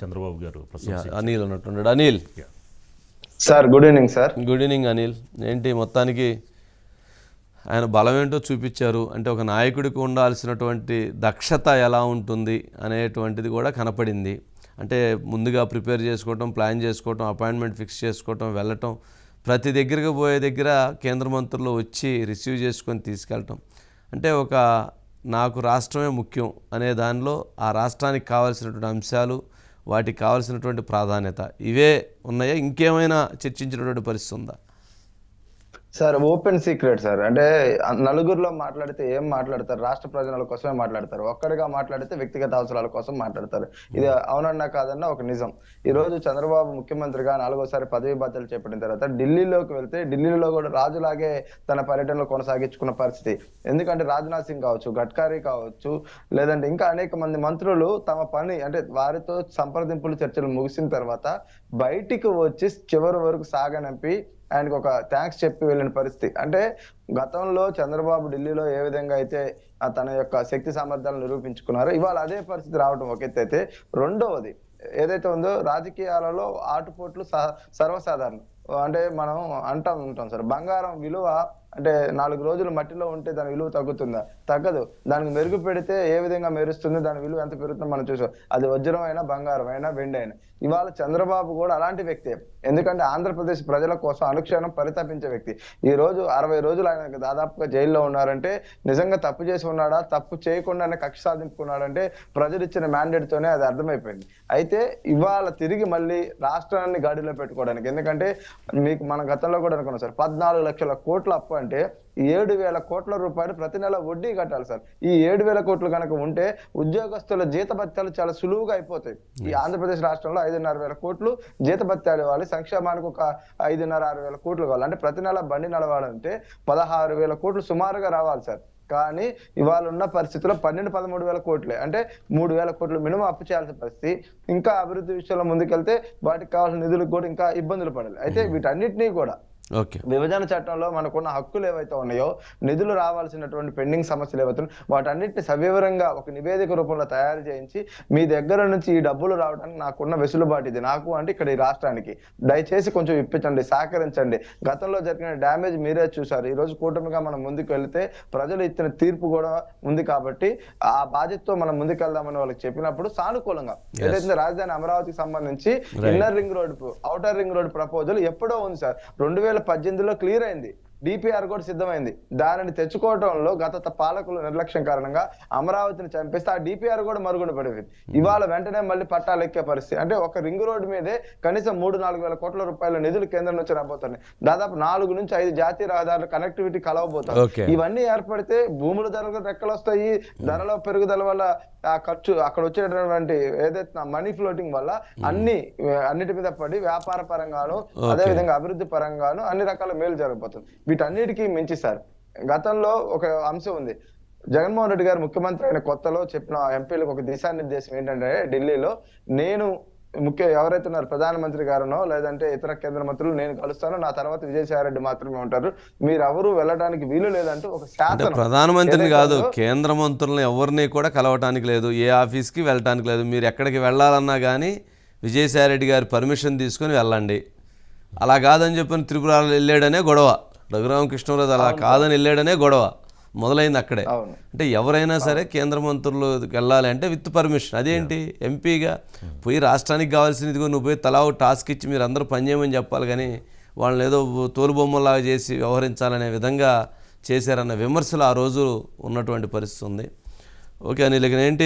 చంద్రబాబు గారు. Anil ఉన్నట్టున్నాడు Anil. Sir good evening sir good evening Anil. ఏంటి మొత్తానికి ఆయన బలం ఏంటో చూపించారు. అంటే ఒక నాయకుడికి ఉండాల్సినటువంటి దక్షత ఎలా ఉంటుంది అనేటువంటిది కూడా కనపడింది. అంటే ముందుగా ప్రిపేర్ చేసుకోవటం ప్లాన్ చేసుకోవటం అపాయింట్మెంట్ ఫిక్స్ చేసుకోవటం వెళ్ళటం ప్రతి దగ్గరికి పోయే దగ్గర కేంద్ర మంత్రులు వచ్చి రిసీవ్ చేసుకొని తీసుకెళ్ళటం. అంటే ఒక నాకు రాష్ట్రమే ముఖ్యం అనే దానిలో ఆ రాష్ట్రానికి కావాల్సినటువంటి అంశాలు వాటికి కావాల్సినటువంటి ప్రాధాన్యత. ఇవే ఉన్నాయా? ఇంకేమైనా చర్చించినటువంటి పరిస్థితి ఉందా? Sir open secret sir. అంటే నలుగురిలో మాట్లాడితే ఏం మాట్లాడతారు? రాష్ట్ర ప్రయోజనాల కోసమే మాట్లాడతారు. ఒక్కడిగా మాట్లాడితే వ్యక్తిగత అవసరాల కోసం మాట్లాడతారు. ఇది అవునన్నా కాదన్నా ఒక నిజం. ఈ రోజు చంద్రబాబు ముఖ్యమంత్రిగా నాలుగోసారి పదవి బాధ్యతలు చేపట్టిన తర్వాత ఢిల్లీలోకి వెళ్తే ఢిల్లీలో కూడా రాజులాగే తన పర్యటనలు కొనసాగించుకున్న పరిస్థితి. ఎందుకంటే రాజ్నాథ్ సింగ్ కావచ్చు గడ్కరీ కావచ్చు లేదంటే ఇంకా అనేక మంది మంత్రులు తమ పని అంటే వారితో సంప్రదింపులు చర్చలు ముగిసిన తర్వాత బయటికి వచ్చి చివరి వరకు సాగనంపి ఆయనకు ఒక థ్యాంక్స్ చెప్పి వెళ్ళిన పరిస్థితి. అంటే గతంలో చంద్రబాబు ఢిల్లీలో ఏ విధంగా అయితే తన యొక్క శక్తి సామర్థ్యాలు నిరూపించుకున్నారో ఇవాళ అదే పరిస్థితి రావడం ఒక ఎత్తు అయితే రెండవది ఏదైతే ఉందో రాజకీయాలలో ఆటుపోట్లు సర్వసాధారణం. అంటే మనం అంటా ఉంటాం సార్. బంగారం విలువ అంటే నాలుగు రోజులు మట్టిలో ఉంటే దాని విలువ తగ్గుతుందా? తగ్గదు. దానికి మెరుగు పెడితే ఏ విధంగా మెరుస్తుంది దాని విలువ ఎంత పెరుగుతుందో మనం చూసాం అది వజ్రం అయినా బంగారం అయినా వెండి అయినా. ఇవాళ చంద్రబాబు కూడా అలాంటి వ్యక్తే. ఎందుకంటే ఆంధ్రప్రదేశ్ ప్రజల కోసం అనుక్షణం పరితపించే వ్యక్తి. ఈ రోజు అరవై రోజులు ఆయన దాదాపుగా జైల్లో ఉన్నారంటే నిజంగా తప్పు చేసి ఉన్నాడా తప్పు చేయకుండానే కక్ష సాధింపుకున్నాడంటే ప్రజలు ఇచ్చిన మ్యాండేట్తోనే తోనే అది అర్థమైపోయింది. అయితే ఇవాళ తిరిగి మళ్ళీ రాష్ట్రాన్ని గాడిలో పెట్టుకోవడానికి. ఎందుకంటే మీకు మన గతంలో కూడా అనుకున్నాం సార్. పద్నాలుగు లక్షల కోట్ల అప్పు అంటే ఏడు వేల కోట్ల రూపాయలు ప్రతి నెల వడ్డీ కట్టాలి సార్. ఈ ఏడు వేల కోట్లు కనుక ఉంటే ఉద్యోగస్తుల జీతభత్యాలు చాలా సులువుగా అయిపోతాయి. ఈ ఆంధ్రప్రదేశ్ రాష్ట్రంలో ఐదున్నర వేల కోట్లు జీతభత్యాలు ఇవ్వాలి. సంక్షేమానికి ఒక ఐదున్నర ఆరు వేల కోట్లు కావాలి. అంటే ప్రతి నెల బండి నడవాలంటే పదహారు వేల కోట్లు సుమారుగా రావాలి సార్. కానీ ఇవాళ ఉన్న పరిస్థితిలో పన్నెండు పదమూడు వేల కోట్లే. అంటే మూడు వేల కోట్లు మినిమం అప్పు చేయాల్సిన పరిస్థితి. ఇంకా అభివృద్ధి విషయంలో ముందుకెళ్తే వాటికి కావాల్సిన నిధులకు కూడా ఇంకా ఇబ్బందులు పడాలి. అయితే వీటన్నిటినీ కూడా విభజన చట్టంలో మనకున్న హక్కులు ఏవైతే ఉన్నాయో నిధులు రావాల్సినటువంటి పెండింగ్ సమస్యలు ఏవైతే వాటన్నిటిని సవివరంగా ఒక నివేదిక రూపంలో తయారు చేయించి మీ దగ్గర నుంచి ఈ డబ్బులు రావడానికి నాకున్న వెసులుబాటు ఇది. నాకు అంటే ఇక్కడ ఈ రాష్ట్రానికి. దయచేసి కొంచెం ఇప్పించండి సహకరించండి. గతంలో జరిగిన డ్యామేజ్ మీరే చూసారు ఈ రోజు కూటమిగా మనం ముందుకు వెళ్తే ప్రజలు ఇచ్చిన తీర్పు కూడా ఉంది కాబట్టి ఆ బాధ్యతతో మనం ముందుకెళ్దామని వాళ్ళకి చెప్పినప్పుడు సానుకూలంగా ఏదైతే రాజధాని అమరావతికి సంబంధించి inner ring road outer ring road proposal ఎప్పుడో ఉంది సార్. రెండు వేల పద్దెనిమిదిలో క్లియర్ అయింది. డిపిఆర్ కూడా సిద్ధమైంది. దానిని తెచ్చుకోవడంలో గత పాలకుల నిర్లక్ష్యం కారణంగా అమరావతిని చంపేస్తే ఆ డిపిఆర్ కూడా మరుగున పడిపోయింది ఇవాళ వెంటనే మళ్ళీ పట్టాలు ఎక్కే పరిస్థితి. అంటే ఒక రింగ్ రోడ్ మీదే కనీసం మూడు నాలుగు వేల కోట్ల రూపాయల నిధులు కేంద్రం నుంచి రాబోతున్నాయి. దాదాపు నాలుగు నుంచి ఐదు జాతీయ రహదారుల కనెక్టివిటీ కలవబోతాయి. ఇవన్నీ ఏర్పడితే భూముల ధరలు రెక్కలు వస్తాయి ధరల పెరుగుదల వల్ల ఆ ఖర్చు అక్కడ వచ్చేటటువంటి ఏదైతే మనీ ఫ్లోటింగ్ వల్ల అన్ని అన్నిటి మీద పడి వ్యాపార పరంగాను అదే విధంగా అభివృద్ధి పరంగాను అన్ని రకాల మేలు జరగబోతుంది. వీటన్నిటికీ మించి సార్ గతంలో ఒక అంశం ఉంది. జగన్మోహన్ రెడ్డి గారు ముఖ్యమంత్రి అయిన కొత్తలో చెప్పిన ఎంపీలకు ఒక దిశానిర్దేశం ఏంటంటే ఢిల్లీలో నేను ముఖ్య ఎవరైతే ఉన్నారు ప్రధానమంత్రి గారునో లేదంటే ఇతర కేంద్ర మంత్రులు నేను కలుస్తాను. నా తర్వాత విజయసాయి రెడ్డి మాత్రమే ఉంటారు. మీరు ఎవరు వెళ్ళడానికి వీలు లేదంటూ ఒక శాసనం ప్రధానమంత్రిని కాదు కేంద్ర మంత్రులను ఎవరిని కూడా కలవటానికి లేదు. ఏ ఆఫీస్కి వెళ్ళటానికి లేదు. మీరు ఎక్కడికి వెళ్ళాలన్నా కానీ విజయసాయిరెడ్డి గారి పర్మిషన్ తీసుకొని వెళ్ళండి. అలా కాదని చెప్పని త్రిపుర వెళ్ళాడనే గొడవ. రఘురామకృష్ణరాజు అలా కాదని వెళ్ళాడనే గొడవ. మొదలైంది అక్కడే. అంటే ఎవరైనా సరే కేంద్ర మంత్రులు వెళ్ళాలి అంటే విత్ పర్మిషన్. అదేంటి? ఎంపీగా పోయి రాష్ట్రానికి కావాల్సింది ఇదిగో నువ్వు పోయి తలా టాస్క్ ఇచ్చి మీరు అందరూ పనిచేయమని చెప్పాలి కానీ వాళ్ళని ఏదో తోలుబొమ్మలాగా చేసి వ్యవహరించాలనే విధంగా చేశారన్న విమర్శలు ఆ రోజు ఉన్నటువంటి పరిస్థితి ఉంది. ఓకే అనిల్ ఇక ఏంటి?